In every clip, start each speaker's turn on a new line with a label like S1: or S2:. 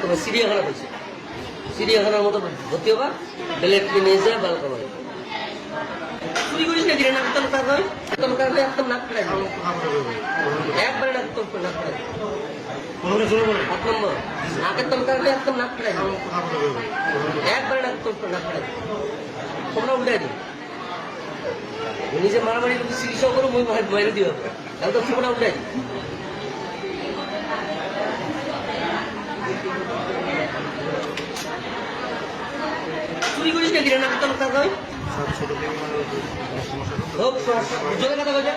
S1: তোমার চিড়িয়াখানা পেয়েছে চিড়িয়াখানার মতো ভর্তি হবা বেলেট নিয়ে যা বাল কমাই চুরি করিস না কিরে নাক তোর কারণে তোর কারণে একদম নাক পড়াই একবারে নাক তোর নাক পড়াই এক নম্বর নাকের তোর কারণে একদম নাক পড়াই একবারে নাক নাক পড়াই তোমরা উল্টাই দিই নিজে মারামারি যদি চিকিৎসা করো, মই বাইরে দিও। তাহলে তো তোমরা উল্টাই দিই চুরি করিস না কিরে নাক তোর কারণে হোক জোরে কথা কইছে।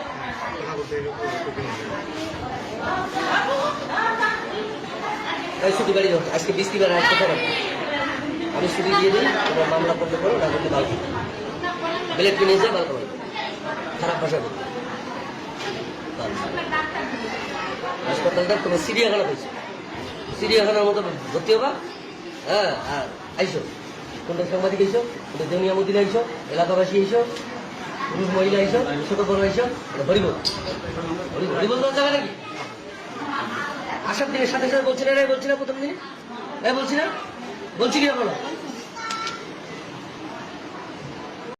S1: এই ছুটি বাড়ি যাও আজকে বৃষ্টিবার আসতে পারো আমি ছুটি দিয়ে দিই তোমরা মামলা করতে পারো, না করতে পারো বেলেট কিনে এসে ভালো করো খারাপ ভাষা বলো হাসপাতালটা তোমার চিড়িয়াখানা পেয়েছে চিড়িয়াখানার মতো ভর্তি হবা। হ্যাঁ আর আইসো। কোনটা সাংবাদিক আইসো, কোনটা দেউনিয়া মন্দির আইসো, এলাকাবাসী আইসো, পুরুষ মহিলা আইসো, ছোট বড় আইসো হরিবল। হরিবল যাবে নাকি? আসার দিনের সাথে সাথে বলছি না বলছি না প্রথম দিনে? বলছি না? বলছি কি বলো?